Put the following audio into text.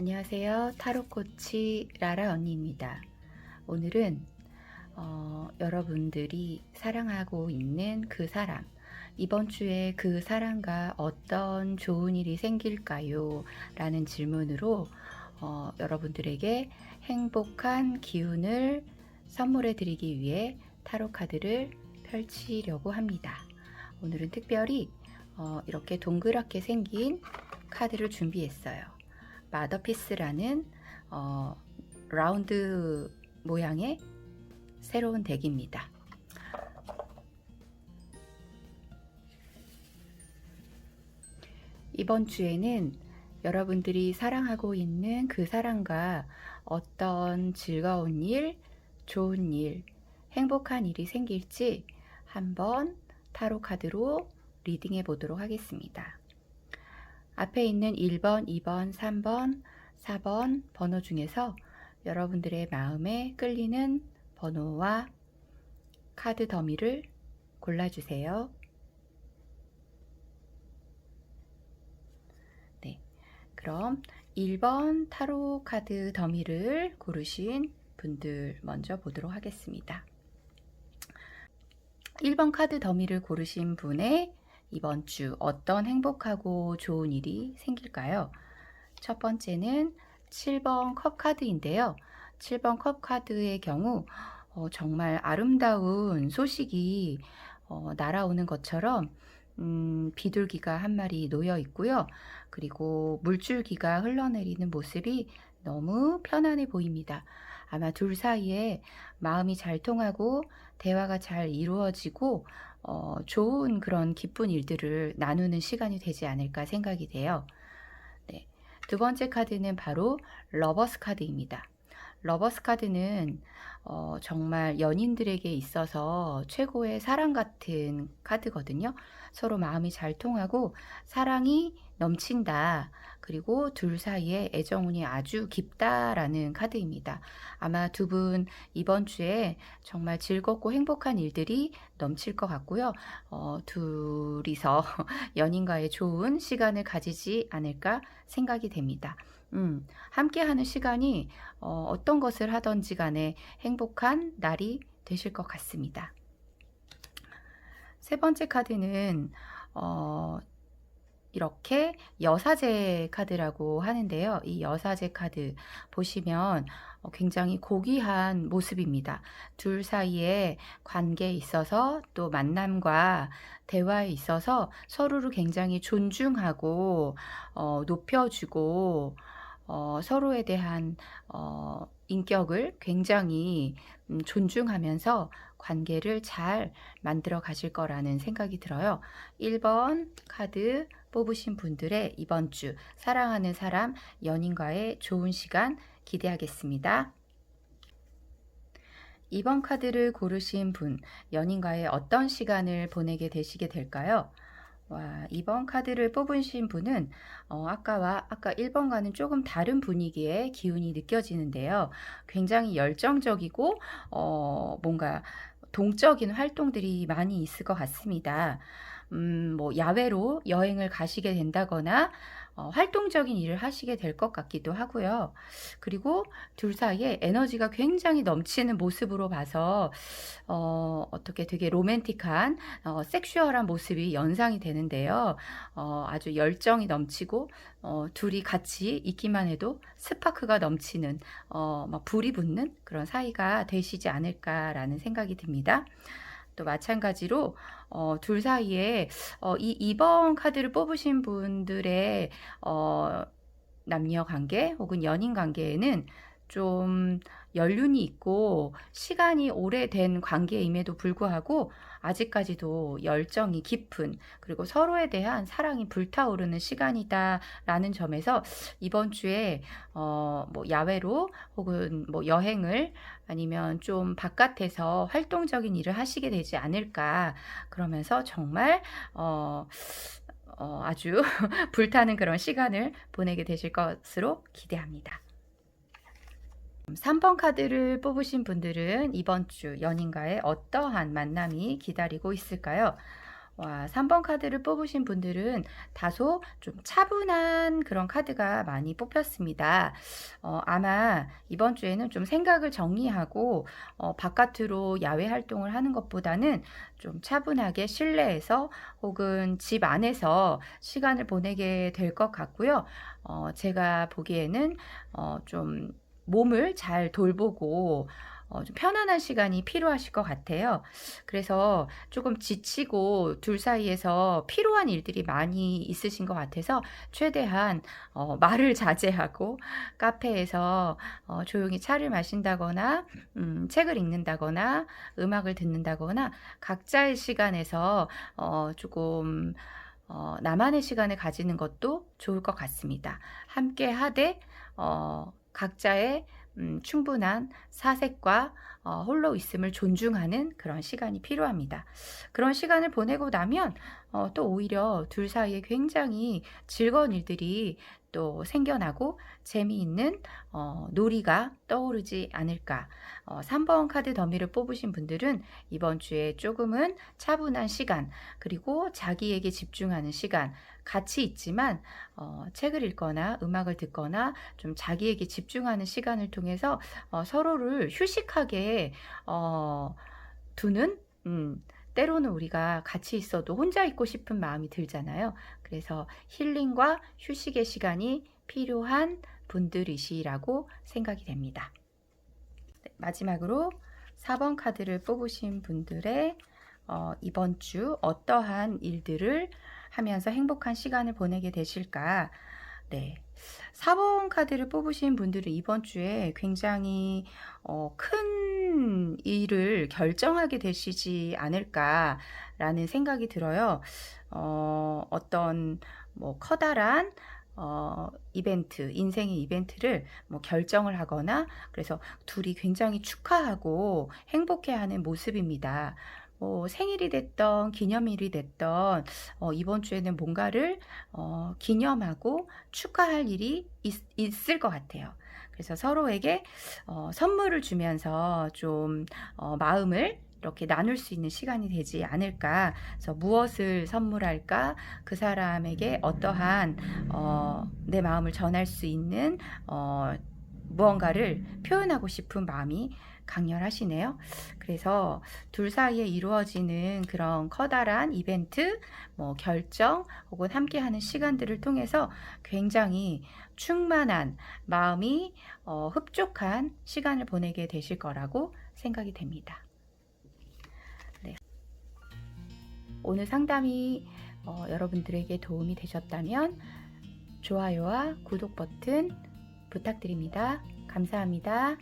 안녕하세요. 타로코치 라라 언니입니다. 오늘은 어, 여러분들이 사랑하고 있는 그 사람, 이번 주에 그 사람과 어떤 좋은 일이 생길까요? 라는 질문으로 어, 여러분들에게 행복한 기운을 선물해 드리기 위해 타로 카드를 펼치려고 합니다. 오늘은 특별히 어, 이렇게 동그랗게 생긴 카드를 준비했어요. 마더피스라는 어, 라운드 모양의 새로운 덱입니다. 이번 주에는 여러분들이 사랑하고 있는 그 사람과 어떤 즐거운 일, 좋은 일, 행복한 일이 생길지 한번 타로 카드로 리딩해 보도록 하겠습니다. 앞에 있는 1번, 2번, 3번, 4번 번호 중에서 여러분들의 마음에 끌리는 번호와 카드 더미를 골라주세요. 네. 그럼 1번 타로 카드 더미를 고르신 분들 먼저 보도록 하겠습니다. 1번 카드 더미를 고르신 분의 이번 주 어떤 행복하고 좋은 일이 생길까요? 첫 번째는 7번 컵 카드인데요. 7번 컵 카드의 경우 어, 정말 아름다운 소식이 어, 날아오는 것처럼 음, 비둘기가 한 마리 놓여 있고요. 그리고 물줄기가 흘러내리는 모습이 너무 편안해 보입니다. 아마 둘 사이에 마음이 잘 통하고 대화가 잘 이루어지고 어, 좋은 그런 기쁜 일들을 나누는 시간이 되지 않을까 생각이 돼요. 네. 두 번째 카드는 바로 러버스 카드입니다. 러버스 카드는 어, 정말 연인들에게 있어서 최고의 사랑 같은 카드거든요. 서로 마음이 잘 통하고 사랑이 넘친다. 그리고 둘 사이에 애정운이 아주 깊다라는 카드입니다. 아마 두 분 이번 주에 정말 즐겁고 행복한 일들이 넘칠 것 같고요. 어, 둘이서 연인과의 좋은 시간을 가지지 않을까 생각이 됩니다. 음, 함께 하는 시간이 어, 어떤 것을 하던지 간에 행 복한 날이 되실 것 같습니다. 세 번째 카드는 어, 이렇게 여사제 카드라고 하는데요. 이 여사제 카드 보시면 어, 굉장히 고귀한 모습입니다. 둘 사이에 관계에 있어서 또 만남과 대화에 있어서 서로를 굉장히 존중하고 어, 높여주고 어, 서로에 대한 어, 인격을 굉장히 음, 존중하면서 관계를 잘 만들어 가실 거라는 생각이 들어요. 1번 카드 뽑으신 분들의 이번 주 사랑하는 사람, 연인과의 좋은 시간 기대하겠습니다. 2번 카드를 고르신 분, 연인과의 어떤 시간을 보내게 되시게 될까요? 와, 2번 카드를 뽑으신 분은 어, 아까와 아까 1번과는 조금 다른 분위기의 기운이 느껴지는데요. 굉장히 열정적이고 어, 뭔가 동적인 활동들이 많이 있을 것 같습니다. 음, 뭐 야외로 여행을 가시게 된다거나 어, 활동적인 일을 하시게 될 것 같기도 하고요. 그리고 둘 사이에 에너지가 굉장히 넘치는 모습으로 봐서 어, 어떻게 되게 로맨틱한 어, 섹슈얼한 모습이 연상이 되는데요. 어, 아주 열정이 넘치고 어, 둘이 같이 있기만 해도 스파크가 넘치는 어, 막 불이 붙는 그런 사이가 되시지 않을까라는 생각이 듭니다. 또 마찬가지로 어, 둘 사이에 어, 이 2번 카드를 뽑으신 분들의 어, 남녀 관계 혹은 연인 관계에는 좀 연륜이 있고 시간이 오래된 관계임에도 불구하고 아직까지도 열정이 깊은 그리고 서로에 대한 사랑이 불타오르는 시간이다라는 점에서 이번 주에 어, 뭐 야외로 혹은 뭐 여행을 아니면 좀 바깥에서 활동적인 일을 하시게 되지 않을까 그러면서 정말 어, 어, 아주 불타는 그런 시간을 보내게 되실 것으로 기대합니다. 3번 카드를 뽑으신 분들은 이번 주 연인과의 어떠한 만남이 기다리고 있을까요? 와, 3번 카드를 뽑으신 분들은 다소 좀 차분한 그런 카드가 많이 뽑혔습니다. 어, 아마 이번 주에는 좀 생각을 정리하고 어, 바깥으로 야외 활동을 하는 것보다는 좀 차분하게 실내에서 혹은 집 안에서 시간을 보내게 될 것 같고요. 어, 제가 보기에는 어, 좀 몸을 잘 돌보고 어, 좀 편안한 시간이 필요하실 것 같아요. 그래서 조금 지치고 둘 사이에서 필요한 일들이 많이 있으신 것 같아서 최대한 어, 말을 자제하고 카페에서 어, 조용히 차를 마신다거나 음, 책을 읽는다거나 음악을 듣는다거나 각자의 시간에서 어, 조금 어, 나만의 시간을 가지는 것도 좋을 것 같습니다. 함께 하되 어, 각자의 음, 충분한 사색과 어, 홀로 있음을 존중하는 그런 시간이 필요합니다. 그런 시간을 보내고 나면 어, 또 오히려 둘 사이에 굉장히 즐거운 일들이 또 생겨나고 재미있는 어, 놀이가 떠오르지 않을까. 어, 3번 카드 더미를 뽑으신 분들은 이번 주에 조금은 차분한 시간, 그리고 자기에게 집중하는 시간, 같이 있지만 어, 책을 읽거나 음악을 듣거나 좀 자기에게 집중하는 시간을 통해서 어, 서로를 휴식하게 어, 두는 음, 때로는 우리가 같이 있어도 혼자 있고 싶은 마음이 들잖아요. 그래서 힐링과 휴식의 시간이 필요한 분들이시라고 생각이 됩니다. 네, 마지막으로 4번 카드를 뽑으신 분들의 어, 이번 주 어떠한 일들을 하면서 행복한 시간을 보내게 되실까? 네. 4번 카드를 뽑으신 분들은 이번 주에 굉장히 어, 큰 일을 결정하게 되시지 않을까라는 생각이 들어요. 어, 어떤 뭐 커다란 어, 이벤트, 인생의 이벤트를 뭐 결정을 하거나 그래서 둘이 굉장히 축하하고 행복해하는 모습입니다. 뭐 생일이 됐던 기념일이 됐던 어, 이번 주에는 뭔가를 어, 기념하고 축하할 일이 있, 있을 것 같아요. 그래서 서로에게 어, 선물을 주면서 좀 어, 마음을 이렇게 나눌 수 있는 시간이 되지 않을까. 그래서 무엇을 선물할까? 그 사람에게 어떠한 어, 내 마음을 전할 수 있는 어, 무언가를 표현하고 싶은 마음이 강렬하시네요. 그래서 둘 사이에 이루어지는 그런 커다란 이벤트, 뭐 결정 혹은 함께하는 시간들을 통해서 굉장히 충만한 마음이 어, 흡족한 시간을 보내게 되실 거라고 생각이 됩니다. 네. 오늘 상담이 어, 여러분들에게 도움이 되셨다면 좋아요와 구독 버튼 부탁드립니다. 감사합니다.